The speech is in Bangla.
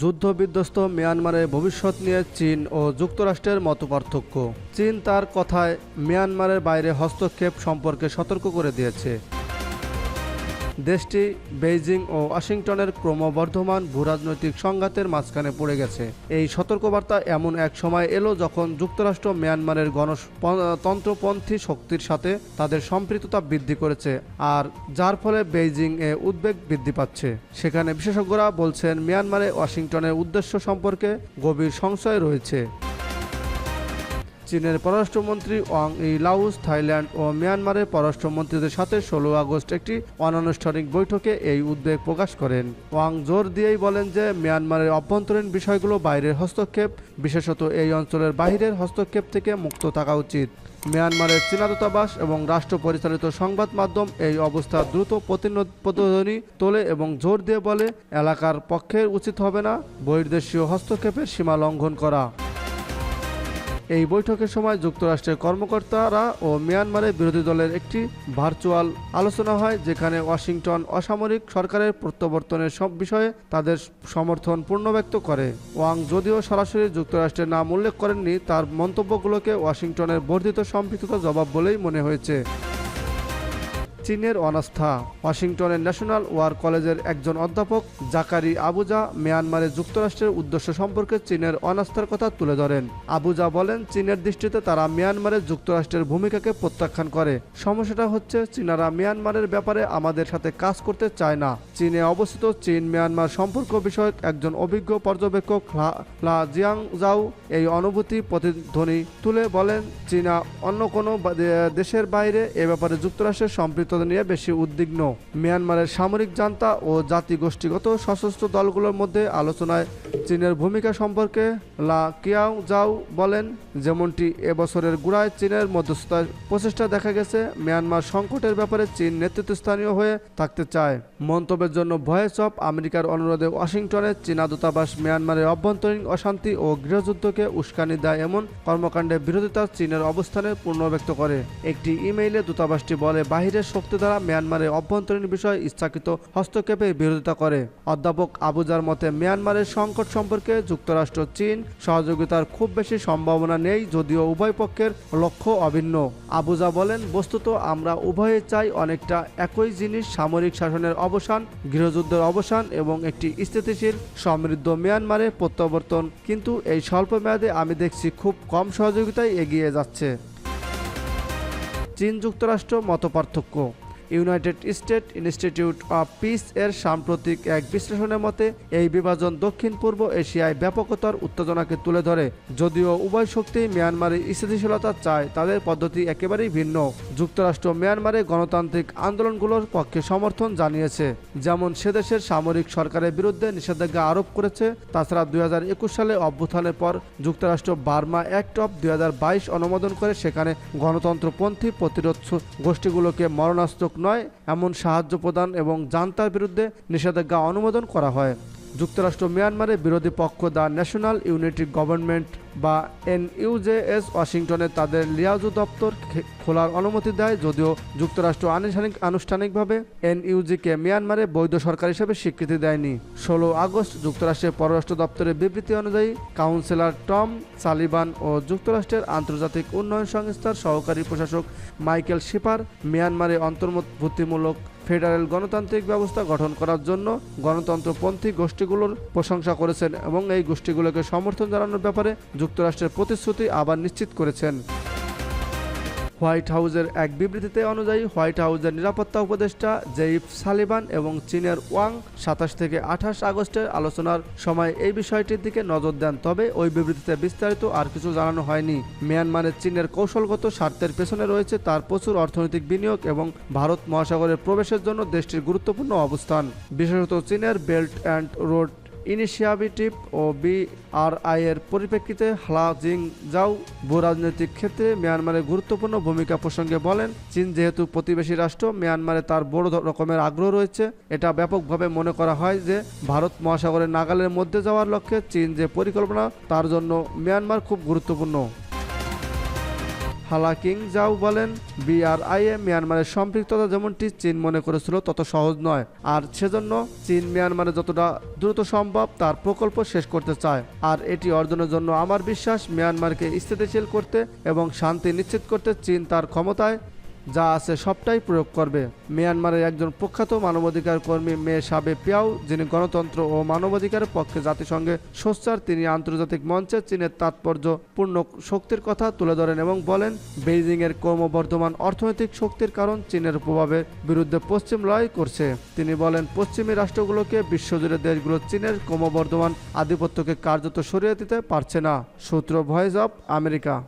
যুদ্ধবিধ্বস্ত মিয়ানমারের ভবিষ্যৎ নিয়ে চীন ও যুক্তরাষ্ট্রের মতপার্থক্য চীন তার কথায় মিয়ানমারের বাইরে হস্তক্ষেপ সম্পর্কে সতর্ক করে দিয়েছে। দেশটি বেইজিং ও ওয়াশিংটনের ক্রমবর্ধমান ভূরাজনৈতিক সংঘাতের মাঝখানে পড়ে গেছে। এই সতর্কবার্তা এমন এক সময় এলো যখন যুক্তরাষ্ট্র মিয়ানমারের গণতন্ত্রপন্থী শক্তির সাথে তাদের সম্পৃক্ততা বৃদ্ধি করেছে আর যার ফলে বেইজিং এ উদ্বেগ বৃদ্ধি পাচ্ছে। সেখানে বিশেষজ্ঞরা বলছেন, মিয়ানমারে ওয়াশিংটনের উদ্দেশ্য সম্পর্কে গভীর সংশয় রয়েছে। চীনের পররাষ্ট্রমন্ত্রী ওয়াং ই লাউস থাইল্যান্ড ও মিয়ানমারের পররাষ্ট্রমন্ত্রীদের সাথে ষোলো আগস্ট একটি অনানুষ্ঠানিক বৈঠকে এই উদ্বেগ প্রকাশ করেন। ওয়াং জোর দিয়েই বলেন যে মিয়ানমারের অভ্যন্তরীণ বিষয়গুলো বাইরের হস্তক্ষেপ, বিশেষত এই অঞ্চলের বাহিরের হস্তক্ষেপ থেকে মুক্ত থাকা উচিত। মিয়ানমারের চীনা দূতাবাস এবং রাষ্ট্র পরিচালিত সংবাদ মাধ্যম এই অবস্থা দ্রুত প্রতিধ্বনি তোলে এবং জোর দিয়ে বলে, এলাকার পক্ষের উচিত হবে না বহির্দেশীয় হস্তক্ষেপের সীমা লঙ্ঘন করা। এই বৈঠকের সময় যুক্তরাষ্ট্রের কর্মকর্তারা ও মিয়ানমারের বিরোধী দলের একটি ভার্চুয়াল আলোচনা হয়, যেখানে ওয়াশিংটন অসামরিক সরকারের প্রত্যাবর্তনের সব বিষয়ে তাদের সমর্থন পূর্ণ ব্যক্ত করে। ওয়াং যদিও সরাসরি যুক্তরাষ্ট্রের নাম উল্লেখ করেননি, তার মন্তব্যগুলোকে ওয়াশিংটনের বর্ধিত সম্পৃক্ততা জবাব বলেই মনে হয়েছে। চীনের অনাস্থা। ওয়াশিংটনের ন্যাশনাল ওয়ার কলেজের একজন অধ্যাপক জাকারি আবুজা মিয়ানমারে যুক্তরাষ্ট্রের উদ্দেশ্য সম্পর্কে চীনের অনাস্থার কথা তুলে ধরেন। আবুজা বলেন, চীনের দৃষ্টিতে তারা মিয়ানমারে যুক্তরাষ্ট্রের ভূমিকাকে প্রত্যাখ্যান করে। সমস্যাটা হচ্ছে, চীনারা মিয়ানমারের ব্যাপারে আমাদের সাথে কাজ করতে চায় না। চীনে অবস্থিত চীন মিয়ানমার সম্পর্ক বিষয়ক একজন অভিজ্ঞ পর্যবেক্ষক লা- জিয়াং জাও এই অনুভূতি প্রতিধ্বনি তুলে বলেন, চীনা অন্য কোনো দেশের বাইরে এ ব্যাপারে যুক্তরাষ্ট্রের সম্পৃক্ততা নিয়ে বেশি উদ্বিগ্ন। মিয়ানমারের সামরিক জান্তা ও জাতি গোষ্ঠীগত সশস্ত্র দলগুলোর মধ্যে আলোচনায় চীনের ভূমিকা সম্পর্কে লা কিয়াও জাও বলেন, যেমনটি এবছরের গুড়ায় চীনের মধ্যস্থতার প্রচেষ্টা দেখা গেছে, মিয়ানমার সংকটের ব্যাপারে চীন নেতৃত্বস্থানীয় হয়ে থাকতে চায়। মন্তব্যের জন্য ভয়েস অফ আমেরিকার অনুরোধে ওয়াশিংটনে চীনা দূতাবাস মিয়ানমারের অভ্যন্তরীণ অশান্তি ও গৃহযুদ্ধকে উস্কানি দেয় এমন কর্মকাণ্ডে বিরোধিতা চীনের অবস্থানে পূর্ণ ব্যক্ত করে। একটি ইমেইলে দূতাবাসটি বলে, বাহিরের শক্তি দ্বারা মিয়ানমারের অভ্যন্তরীণ বিষয়ে ইচ্ছাকৃত হস্তক্ষেপের বিরোধিতা করে। অধ্যাপক আবুজার মতে, মিয়ানমারের সংকট সম্পর্কে যুক্তরাষ্ট্র, চীন সহযোগিতার খুব বেশি সম্ভাবনা নেই যদিও উভয় পক্ষের লক্ষ্য অভিন্ন। আবুজা বলেন, বস্তুত আমরা উভয়ে চাই অনেকটা একই জিনিস, সামরিক শাসনের অবসান, গৃহযুদ্ধের অবসান এবং একটি স্থিতিশীল, সমৃদ্ধ মিয়ানমারে প্রত্যাবর্তন। কিন্তু এই স্বল্প মেয়াদে আমি দেখছি খুব কম সহযোগিতায় এগিয়ে যাচ্ছে। চীন যুক্তরাষ্ট্র মতপার্থক্য। United State Institute of Peace এর সাম্প্রতিক এক বিশ্লেষণের মতে, এই বিভাজন দক্ষিণ পূর্ব এশিয়ায় ব্যাপকতার উত্তেজনাকে তুলে ধরে। যদিও উভয় শক্তি মিয়ানমারের স্থিতিশীলতা চায়, তাদের পদ্ধতি একেবারেই ভিন্ন। যুক্তরাষ্ট্র মিয়ানমারে গণতান্ত্রিক আন্দোলনগুলোর পক্ষে সমর্থন জানিয়েছে। যেমন সেদেশের সামরিক সরকারের বিরুদ্ধে নিষেধাজ্ঞা আরোপ করেছে, তাছাড়া দুই হাজার একুশ সালে অভ্যুত্থানের পর যুক্তরাষ্ট্র বার্মা অ্যাক্ট অফ দু হাজার বাইশ অনুমোদন করে, সেখানে গণতন্ত্রপন্থী প্রতিরোধ গোষ্ঠীগুলোকে মরণাস্ত্র নয় এমন সাহায্য প্রদান এবং জান্তার বিরুদ্ধে নিষেধাজ্ঞা অনুমোদন করা হয়। যুক্তরাষ্ট্র মিয়ানমারের বিরোধী পক্ষ দ্য ন্যাশনাল ইউনিটি গভর্নমেন্ট বা এনইউজেএস ওয়াশিংটনে তাদের লিয়াজু দপ্তর খোলার অনুমতি দেয় যদিও যুক্তরাষ্ট্র আনুষ্ঠানিক, আনুষ্ঠানিকভাবে এনইউজিকে মিয়ানমারে বৈধ সরকার হিসেবে স্বীকৃতি দেয়নি। ষোলো আগস্ট যুক্তরাষ্ট্রের পররাষ্ট্র দপ্তরের বিবৃতি অনুযায়ী, কাউন্সিলর টম সালিবান ও যুক্তরাষ্ট্রের আন্তর্জাতিক উন্নয়ন সংস্থার সহকারী প্রশাসক মাইকেল শিপার মিয়ানমারে অন্তর্ভুক্তিমূলক ফেডারেল গণতান্ত্রিক ব্যবস্থা গঠন করার জন্য গণতন্ত্রপন্থী গোষ্ঠীগুলোর প্রশংসা করেছেন এবং এই গোষ্ঠীগুলোকে সমর্থন জানানোর ব্যাপারে যুক্তরাষ্ট্রের প্রতিশ্রুতি আবার নিশ্চিত করেছেন। হোয়াইট হাউসের এক বিবৃতিতে অনুযায়ী হোয়াইট হাউসের নিরাপত্তা উপদেষ্টা জেইফ সালিবান এবং চীনের ওয়াং সাতাশ থেকে আঠাশ আগস্টের আলোচনার সময় এই বিষয়টির দিকে নজর দেন। তবে ওই বিবৃতিতে বিস্তারিত আর কিছু জানানো হয়নি। মিয়ানমারের চীনের কৌশলগত স্বার্থের পেছনে রয়েছে তার প্রচুর অর্থনৈতিক বিনিয়োগ এবং ভারত মহাসাগরের প্রবেশের জন্য দেশটির গুরুত্বপূর্ণ অবস্থান। বিশেষত চীনের বেল্ট অ্যান্ড রোড ইনিশিয়েটিভ ও বিআরআই এর পরিপ্রেক্ষিতে হ্লা জিং জাও ভূ রাজনৈতিক ক্ষেত্রে মিয়ানমারের গুরুত্বপূর্ণ ভূমিকা প্রসঙ্গে বলেন, চীন যেহেতু প্রতিবেশী রাষ্ট্র, মিয়ানমারে তার বড় রকমের আগ্রহ রয়েছে। এটা ব্যাপকভাবে মনে করা হয় যে, ভারত মহাসাগরের নাগালের মধ্যে যাওয়ার লক্ষ্যে চীন যে পরিকল্পনা, তার জন্য মিয়ানমার খুব গুরুত্বপূর্ণ। হালা কিং জাও বলেন বিআরআইএ মিয়ানমারের সম্পৃক্ততা যেমনটি চীন মনে করেছিল তত সহজ নয়। আর সেজন্য চীন মিয়ানমারে যতটা দ্রুত সম্ভব তার প্রকল্প শেষ করতে চায়। আর এটি অর্জনের জন্য আমার বিশ্বাস, মিয়ানমারকে স্থিতিশীল করতে এবং শান্তি নিশ্চিত করতে চীন তার ক্ষমতায় যা আছে সবটাই প্রয়োগ করবে। মিয়ানমারের একজন প্রখ্যাত মানবাধিকার কর্মী মে সাবে পিয়াও, যিনি গণতন্ত্র ও মানবাধিকারের পক্ষে জাতিসংঘে সোচ্চার, তিনি আন্তর্জাতিক মঞ্চে চীনের তাৎপর্যপূর্ণ শক্তির কথা তুলে ধরেন এবং বলেন, বেইজিংয়ের ক্রমবর্ধমান অর্থনৈতিক শক্তির কারণ চীনের প্রভাবের বিরুদ্ধে পশ্চিম লড়াই করছে। তিনি বলেন, পশ্চিমী রাষ্ট্রগুলোকে বিশ্বজুড়ে দেশগুলো চীনের ক্রমবর্ধমান আধিপত্যকে কার্যত সরিয়ে দিতে পারছে না। সূত্র ভয়েস অব আমেরিকা